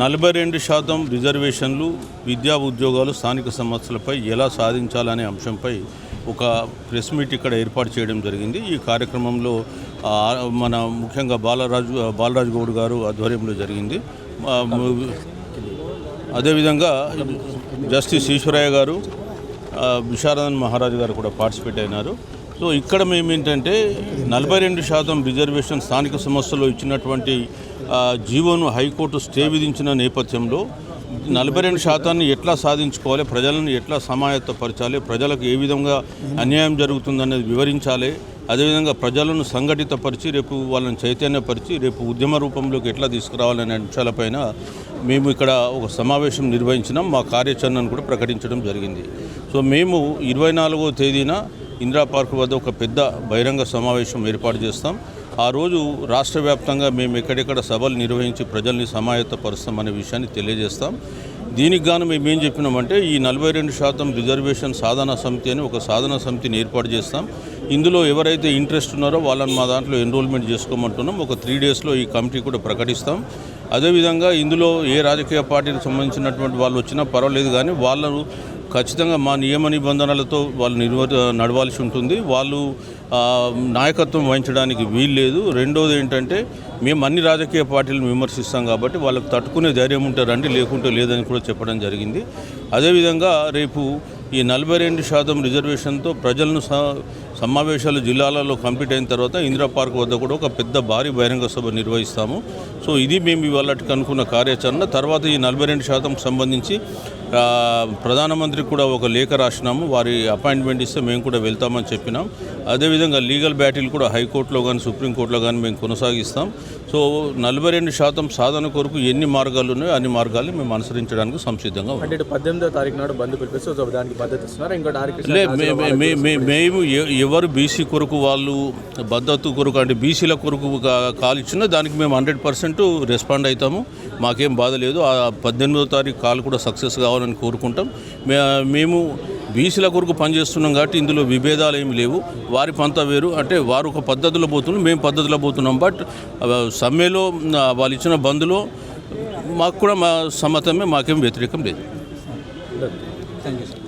నలభై రెండు శాతం రిజర్వేషన్లు విద్యా ఉద్యోగాలు స్థానిక సమస్యలపై ఎలా సాధించాలనే అంశంపై ఒక ప్రెస్ మీట్ ఇక్కడ ఏర్పాటు చేయడం జరిగింది. ఈ కార్యక్రమంలో మన ముఖ్యంగా బాలరాజు బాలరాజు గౌడ్ గారు ఆధ్వర్యంలో జరిగింది. అదేవిధంగా జస్టిస్ ఈశ్వరయ్య గారు విశారదన్ మహారాజు గారు కూడా పార్టిసిపేట్ అయినారు. సో ఇక్కడ మేము ఏంటంటే నలభై రెండు శాతం రిజర్వేషన్ స్థానిక సంస్థలో ఇచ్చినటువంటి జీవోను హైకోర్టు స్టే విధించిన నేపథ్యంలో నలభై రెండు శాతాన్ని ఎట్లా సాధించుకోవాలి ప్రజలను ఎట్లా సమాయత్తపరచాలి ప్రజలకు ఏ విధంగా అన్యాయం జరుగుతుందనేది వివరించాలి అదేవిధంగా ప్రజలను సంఘటితపరిచి రేపు వాళ్ళని చైతన్యపరిచి రేపు ఉద్యమ రూపంలోకి ఎట్లా తీసుకురావాలనే అంశాలపైన మేము ఇక్కడ ఒక సమావేశం నిర్వహించినాం మా కార్యాచరణను కూడా ప్రకటించడం జరిగింది. సో మేము ఇరవై నాలుగో తేదీన ఇందిరా పార్క్ వద్ద ఒక పెద్ద బహిరంగ సమావేశం ఏర్పాటు చేస్తాం. ఆ రోజు రాష్ట్ర వ్యాప్తంగా మేము ఎక్కడెక్కడ సభలు నిర్వహించి ప్రజల్ని సమాయత్తపరుస్తాం అనే విషయాన్ని తెలియజేస్తాం. దీనికి గాను మేము ఏం చెప్పినామంటే ఈ నలభై రెండు శాతం రిజర్వేషన్ సాధన సమితి అని ఒక సాధన సమితిని ఏర్పాటు చేస్తాం. ఇందులో ఎవరైతే ఇంట్రెస్ట్ ఉన్నారో వాళ్ళని మా దాంట్లో ఎన్రోల్మెంట్ చేసుకోమంటున్నాం. ఒక త్రీ డేస్లో ఈ కమిటీ కూడా ప్రకటిస్తాం. అదేవిధంగా ఇందులో ఏ రాజకీయ పార్టీకి సంబంధించినటువంటి వాళ్ళు వచ్చినా పర్వాలేదు కానీ వాళ్ళు ఖచ్చితంగా మా నియమ నిబంధనలతో వాళ్ళు నిర్వ నడవాల్సి ఉంటుంది. వాళ్ళు నాయకత్వం వహించడానికి వీల్లేదు. రెండోది ఏంటంటే మేము అన్ని రాజకీయ పార్టీలను విమర్శిస్తాం కాబట్టి వాళ్ళకు తట్టుకునే ధైర్యం ఉంటే రండి లేకుంటే లేదని కూడా చెప్పడం జరిగింది. అదేవిధంగా రేపు ఈ నలభై రెండు శాతం రిజర్వేషన్తో ప్రజలను స- సమావేశాలు జిల్లాలలో కంప్లీట్ అయిన తర్వాత ఇందిరా పార్క్ వద్ద కూడా ఒక పెద్ద భారీ బహిరంగ సభ నిర్వహిస్తాము. సో ఇది మేము ఇవాళకి అనుకున్న కార్యాచరణ. తర్వాత ఈ నలభై రెండు శాతంకి సంబంధించి ప్రధానమంత్రికి కూడా ఒక లేఖ రాసినాము. వారి అపాయింట్మెంట్ ఇస్తే మేము కూడా వెళ్తామని చెప్పినాం. అదేవిధంగా లీగల్ బ్యాటిల్ కూడా హైకోర్టులో కానీ సుప్రీంకోర్టులో కానీ మేము కొనసాగిస్తాం. సో నలభై రెండు శాతం సాధన కొరకు ఎన్ని మార్గాలు ఉన్నాయో అన్ని మార్గాలు మేము అనుసరించడానికి సంసిద్ధంగా అంటే పద్దెనిమిదో తారీఖు నాడు బంద్ పిలిపిస్తే దానికి ఇస్తున్నారు? మే- మేము ఎవరు బీసీ కొరకు వాళ్ళు భద్రత కొరకు అంటే బీసీల కొరకు కాల్ ఇచ్చినా దానికి మేము హండ్రెడ్ పర్సెంట్ రెస్పాండ్ అవుతాము మాకేం బాధ లేదు. ఆ పద్దెనిమిదో తారీఖు కాల్ కూడా సక్సెస్ కావాలని కోరుకుంటాం. మే- మేము బీసీల కొరకు పనిచేస్తున్నాం కాబట్టి ఇందులో విభేదాలు ఏమి లేవు. వారి పంత వేరు. అంటే వారు ఒక పద్ధతిలో పోతున్నాం మేము పద్ధతిలో పోతున్నాం. బట్ సమ్మెలో వాళ్ళు ఇచ్చిన బంద్లో మాకు కూడా మా సమ్మతమే. మాకేం వ్యతిరేకం లేదు. Thank you sir